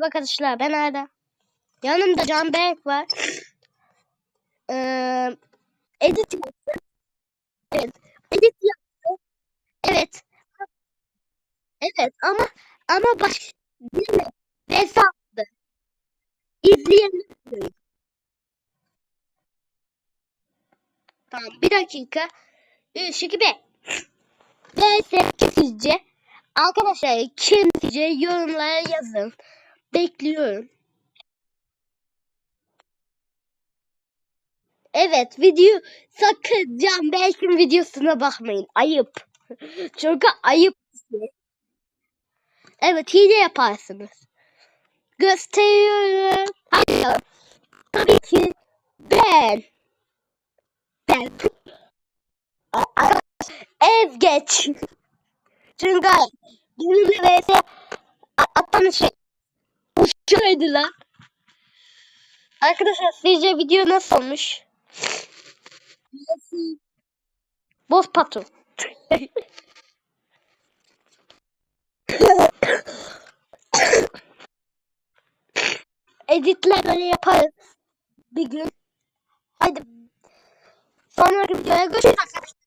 Merhaba arkadaşlar ben Arda. Yanımda Can Berk var. Ee, edit. Evet. Edit yaptı. Evet. Evet ama ama baş değil mi? Hesaptı. İzleyelim. Tamam bir dakika. 3 2 1. Ve sizce arkadaşlar kim sizce yorumlara yazın. Bekliyorum. Evet video sakın Can Berk'in videosuna bakmayın. Ayıp. Çünkü ayıp. şey. Evet hile yaparsınız. Gösteriyorum. Hayır. Tabii ki ben. Ben. Ev geç. Çünkü benimle vs atan uçuydu lan. Arkadaşlar sizce video nasıl olmuş? Boz patron. Editler böyle yaparız. Bir gün. Hadi. Sonraki videoya görüşürüz arkadaşlar.